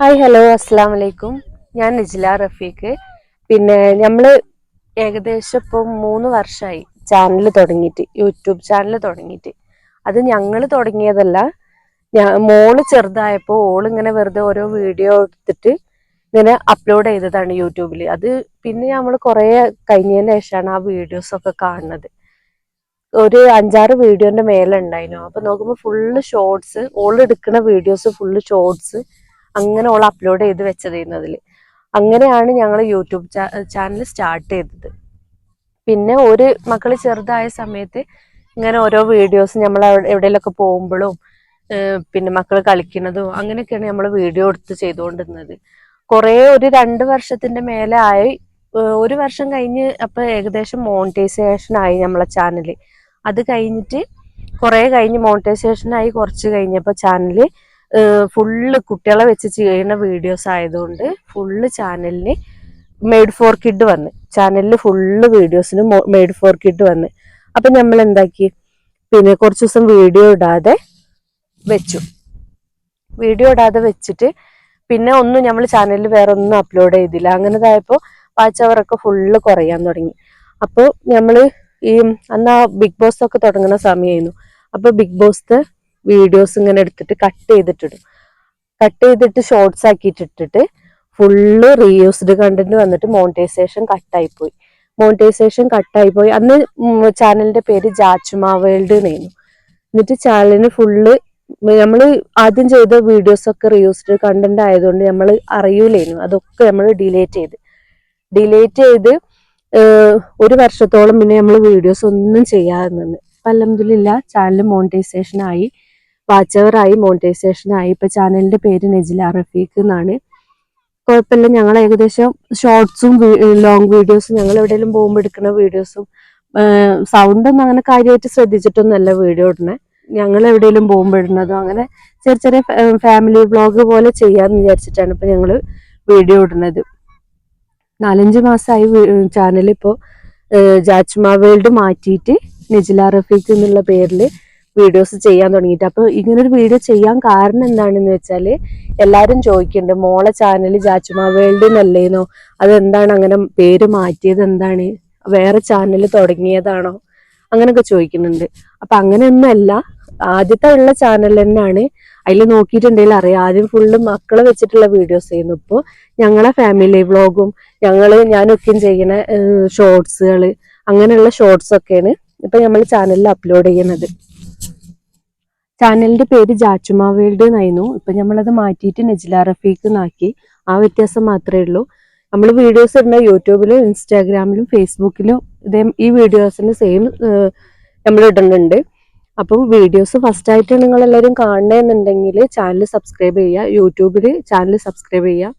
Hi hello അസ്സാം വലൈക്കും ഞാൻ നിജില റഫീഖ്. പിന്നെ നമ്മൾ ഏകദേശം ഇപ്പം മൂന്ന് വർഷമായി ചാനൽ തുടങ്ങിയിട്ട് യൂട്യൂബ് ചാനൽ തുടങ്ങിയിട്ട്. അത് ഞങ്ങൾ തുടങ്ങിയതല്ല ഞാൻ മോൾ ചെറുതായപ്പോൾ ഓളിങ്ങനെ വെറുതെ ഓരോ വീഡിയോ എടുത്തിട്ട് ഇങ്ങനെ അപ്ലോഡ് ചെയ്തതാണ് യൂട്യൂബിൽ അത് പിന്നെ നമ്മൾ കുറേ കഴിഞ്ഞതിന് ശേഷമാണ് ആ വീഡിയോസൊക്കെ കാണുന്നത്. ഒരു അഞ്ചാറ് വീഡിയോന്റെ മേലെ ഉണ്ടായിരുന്നു അപ്പോൾ നോക്കുമ്പോൾ ഫുള്ള് ഷോർട്സ് ഓൾ എടുക്കുന്ന വീഡിയോസ് ഫുള്ള് ഷോർട്സ് അങ്ങനെ ഓൾ അപ്ലോഡ് ചെയ്ത് വെച്ചതായിരുന്നു അങ്ങനെയാണ് ഞങ്ങൾ യൂട്യൂബ് ചാനൽ സ്റ്റാർട്ട് ചെയ്തത്. പിന്നെ ഒരു മക്കൾ ചെറുതായ സമയത്ത് ഇങ്ങനെ ഓരോ വീഡിയോസ് നമ്മൾ എവിടെയെങ്കിലൊക്കെ പോകുമ്പോഴും പിന്നെ മക്കൾ കളിക്കുന്നതും അങ്ങനെയൊക്കെയാണ് നമ്മൾ വീഡിയോ എടുത്ത് ചെയ്തുകൊണ്ടിരുന്നത് കുറേ ഒരു രണ്ട് വർഷത്തിന്റെ മേലെ ആയി. ഒരു വർഷം കഴിഞ്ഞ് അപ്പോൾ ഏകദേശം മോണിറ്റൈസേഷൻ ആയി നമ്മളെ ചാനൽ അത് കഴിഞ്ഞിട്ട് കുറേ കഴിഞ്ഞ് മോണിറ്റൈസേഷൻ ആയി കുറച്ച് കഴിഞ്ഞപ്പോൾ ചാനൽ ഫുള്ള് കുട്ടികളെ വെച്ച് ചെയ്യുന്ന വീഡിയോസ് ആയതുകൊണ്ട് ഫുള്ള് ചാനലിന് മെയ്ഡ് ഫോർ കിഡ് വന്ന്. ചാനലിൽ ഫുള്ള് വീഡിയോസിന് മെയ്ഡ് ഫോർ കിഡ് വന്ന്. അപ്പം നമ്മൾ എന്താക്കി? പിന്നെ കുറച്ച് ദിവസം വീഡിയോ ഇടാതെ വെച്ചു. വീഡിയോ ഇടാതെ വെച്ചിട്ട് പിന്നെ ഒന്നും നമ്മൾ ചാനലിൽ വേറെ ഒന്നും അപ്ലോഡ് ചെയ്തില്ല. അങ്ങനെതായപ്പോൾ വാച്ച് അവറൊക്കെ ഫുള്ള് കുറയാൻ തുടങ്ങി. അപ്പോൾ നമ്മൾ ഈ അന്ന് ബിഗ് ബോസ് ഒക്കെ തുടങ്ങുന്ന സമയമായിരുന്നു അപ്പോൾ ബിഗ് ബോസ് വീഡിയോസ് ഇങ്ങനെ എടുത്തിട്ട് കട്ട് ചെയ്തിട്ടിടും. കട്ട് ചെയ്തിട്ട് ഷോർട്സ് ആക്കിയിട്ടിട്ടിട്ട് ഫുള്ള് റീയൂസ്ഡ് കണ്ടന്റ് വന്നിട്ട് മോണിറ്റൈസേഷൻ കട്ടായി പോയി മോണിറ്റൈസേഷൻ കട്ടായി പോയി അന്ന് ചാനലിന്റെ പേര് ജാച്ചുമാ വേൾഡ് എന്നായിരുന്നു എന്നിട്ട് ചാനലിന് ഫുള്ള് നമ്മൾ ആദ്യം ചെയ്ത വീഡിയോസ് ഒക്കെ റീയൂസ്ഡ് കണ്ടന്റ് ആയതുകൊണ്ട് നമ്മൾ അറിയൂലേനു. അതൊക്കെ നമ്മൾ ഡിലേറ്റ് ചെയ്ത്. ഡിലേറ്റ് ചെയ്ത് ഒരു വർഷത്തോളം പിന്നെ നമ്മൾ വീഡിയോസ് ഒന്നും ചെയ്യാതെ നിന്ന്. അലഹമില്ല ചാനൽ മോണിറ്റൈസേഷൻ ആയി. വാച്ച് അവർ ആയി മോണിറ്റൈസേഷൻ ആയി ഇപ്പൊ ചാനലിന്റെ പേര് നെജില റഫീഖ് എന്നാണ്. കുഴപ്പമില്ല. ഞങ്ങൾ ഏകദേശം ഷോർട്സും ലോങ് വീഡിയോസും ഞങ്ങൾ എവിടെയെങ്കിലും പോകുമ്പോൾ എടുക്കുന്ന വീഡിയോസും സൗണ്ട് ഒന്നും അങ്ങനെ കാര്യമായിട്ട് ശ്രദ്ധിച്ചിട്ടൊന്നുമല്ല വീഡിയോ ഇടണേ ഞങ്ങൾ എവിടെയെങ്കിലും പോകുമ്പോൾ ഇടുന്നതും അങ്ങനെ ചെറിയ ചെറിയ ഫാമിലി വ്ളോഗ് പോലെ ചെയ്യാന്ന് വിചാരിച്ചിട്ടാണ് ഇപ്പൊ ഞങ്ങൾ വീഡിയോ ഇടുന്നത്. നാലഞ്ച് മാസമായി ചാനൽ ഇപ്പോൾ ജാജ്മ വേൾഡ് മാറ്റിയിട്ട് നിജില റഫീഖ് എന്നുള്ള പേരിൽ വീഡിയോസ് ചെയ്യാൻ തുടങ്ങിയിട്ട്. അപ്പോൾ ഇങ്ങനൊരു വീഡിയോ ചെയ്യാൻ കാരണം എന്താണെന്ന് വെച്ചാൽ എല്ലാവരും ചോദിക്കുന്നുണ്ട് മോളെ ചാനൽ ജാച്ചുമ വേൾഡ് എന്നല്ലേനോ അതെന്താണ് അങ്ങനെ പേര് മാറ്റിയത് എന്താണ്? വേറെ ചാനൽ തുടങ്ങിയതാണോ? അങ്ങനെയൊക്കെ ചോദിക്കുന്നുണ്ട്. അപ്പൊ അങ്ങനെയൊന്നുമല്ല ആദ്യത്തെ ഉള്ള ചാനൽ തന്നെയാണ്. അതിൽ നോക്കിയിട്ടുണ്ടെങ്കിൽ അറിയാം. ആദ്യം ഫുള്ള് മക്കളെ വെച്ചിട്ടുള്ള വീഡിയോസ് ചെയ്യുന്നു ഇപ്പോൾ ഞങ്ങളെ ഫാമിലി വ്ളോഗും ഞങ്ങൾ ഞാനൊക്കെയും ചെയ്യുന്ന ഷോർട്സുകൾ അങ്ങനെയുള്ള ഷോർട്സൊക്കെയാണ് ഇപ്പൊ നമ്മൾ ചാനലിൽ അപ്ലോഡ് ചെയ്യുന്നത്. ചാനലിന്റെ പേര് ജാച്ചുമ വേൾഡ് എന്നായിരുന്നു. ഇപ്പൊ നമ്മളത് മാറ്റിയിട്ട് നജില റഫീഖ് എന്നാക്കി. ആ വ്യത്യാസം മാത്രമേ ഉള്ളൂ. നമ്മൾ വീഡിയോസ് ഇടുന്ന യൂട്യൂബിലും ഇൻസ്റ്റാഗ്രാമിലും ഫേസ്ബുക്കിലും ഇതേ ഈ വീഡിയോസിന് സെയിം നമ്മൾ ഇടുന്നുണ്ട്. അപ്പം വീഡിയോസ് ഫസ്റ്റ് ആയിട്ട് നിങ്ങൾ എല്ലാവരും കാണണമെന്നുണ്ടെങ്കിൽ ചാനൽ സബ്സ്ക്രൈബ് ചെയ്യുക. യൂട്യൂബിൽ ചാനൽ സബ്സ്ക്രൈബ് ചെയ്യുക.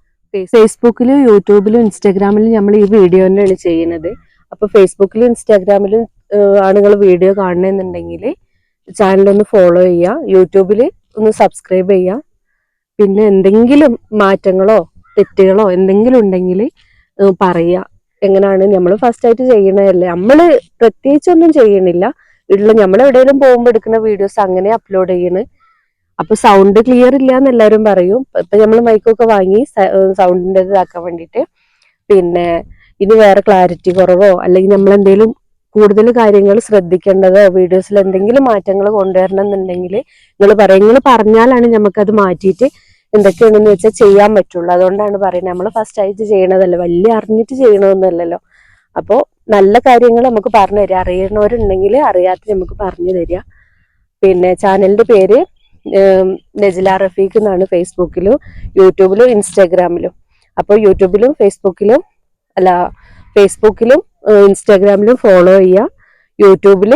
ഫേസ്ബുക്കിലും യൂട്യൂബിലും ഇൻസ്റ്റാഗ്രാമിലും നമ്മൾ ഈ വീഡിയോ തന്നെയാണ് ചെയ്യുന്നത്. അപ്പോൾ ഫേസ്ബുക്കിലും ഇൻസ്റ്റാഗ്രാമിലും ആണുങ്ങൾ വീഡിയോ കാണണമെന്നുണ്ടെങ്കിൽ ചാനലൊന്ന് ഫോളോ ചെയ്യുക. യൂട്യൂബിൽ ഒന്ന് സബ്സ്ക്രൈബ് ചെയ്യുക. പിന്നെ എന്തെങ്കിലും മാറ്റങ്ങളോ തെറ്റുകളോ എന്തെങ്കിലും ഉണ്ടെങ്കിൽ പറയുക. എങ്ങനെയാണ് നമ്മൾ ഫസ്റ്റ് ആയിട്ട് ചെയ്യണതല്ലേ? നമ്മൾ പ്രത്യേകിച്ചൊന്നും ചെയ്യണില്ല. ഉള്ള നമ്മൾ എവിടെയെങ്കിലും പോകുമ്പോൾ എടുക്കുന്ന വീഡിയോസ് അങ്ങനെ അപ്ലോഡ് ചെയ്യണ്. അപ്പൊ സൗണ്ട് ക്ലിയർ ഇല്ല എന്ന് എല്ലാവരും പറയും. ഇപ്പൊ നമ്മൾ മൈക്കൊക്കെ വാങ്ങി സൗണ്ടിന്റെ ഇതാക്കാൻ വേണ്ടിയിട്ട്. പിന്നെ ഇനി വേറെ ക്ലാരിറ്റി കുറവോ അല്ലെങ്കിൽ നമ്മൾ എന്തെങ്കിലും കൂടുതൽ കാര്യങ്ങൾ ശ്രദ്ധിക്കേണ്ടത് വീഡിയോസിൽ എന്തെങ്കിലും മാറ്റങ്ങൾ കൊണ്ടുവരണം എന്നുണ്ടെങ്കിൽ നിങ്ങൾ പറയും. നിങ്ങൾ പറഞ്ഞാലാണ് നമുക്കത് മാറ്റിയിട്ട് എന്തൊക്കെയാണെന്ന് വെച്ചാൽ ചെയ്യാൻ പറ്റുള്ളൂ. അതുകൊണ്ടാണ് പറയുന്നത്. നമ്മൾ ഫസ്റ്റ് ആയിട്ട് ചെയ്യണതല്ല. വലിയ അറിഞ്ഞിട്ട് ചെയ്യണമെന്നല്ലല്ലോ അപ്പോൾ നല്ല കാര്യങ്ങൾ നമുക്ക് പറഞ്ഞു തരിക. അറിയണവരുണ്ടെങ്കിൽ അറിയാത്ത നമുക്ക് പറഞ്ഞു തരിക. പിന്നെ ചാനലിന്റെ പേര് നജില റഫീഖ് എന്നാണ് ഫേസ്ബുക്കിലും യൂട്യൂബിലും ഇൻസ്റ്റാഗ്രാമിലും അപ്പോൾ യൂട്യൂബിലും ഫേസ്ബുക്കിലും അല്ല ഫേസ്ബുക്കിലും ഇൻസ്റ്റാഗ്രാമിലും ഫോളോ ചെയ്യുക. യൂട്യൂബിൽ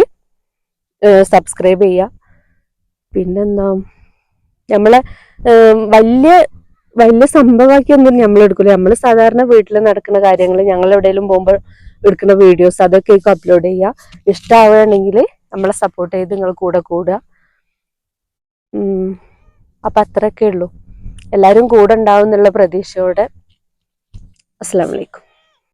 സബ്സ്ക്രൈബ് ചെയ്യുക. പിന്നെന്താ നമ്മളെ വലിയ വലിയ സംഭവമാക്കി ഒന്നും നമ്മൾ എടുക്കില്ല നമ്മൾ സാധാരണ വീട്ടിൽ നടക്കുന്ന കാര്യങ്ങൾ ഞങ്ങൾ എവിടെയെങ്കിലും പോകുമ്പോൾ എടുക്കുന്ന വീഡിയോസ് അതൊക്കെ അപ്ലോഡ് ചെയ്യുക. ഇഷ്ടമാവുകയാണെങ്കിൽ നമ്മളെ സപ്പോർട്ട് ചെയ്ത് നിങ്ങൾ കൂടെ കൂടുക. അപ്പം അത്രയൊക്കെ ഉള്ളൂ. എല്ലാവരും കൂടെ ഉണ്ടാവും എന്നുള്ള പ്രതീക്ഷയോടെ. അസ്സാം വലൈക്കും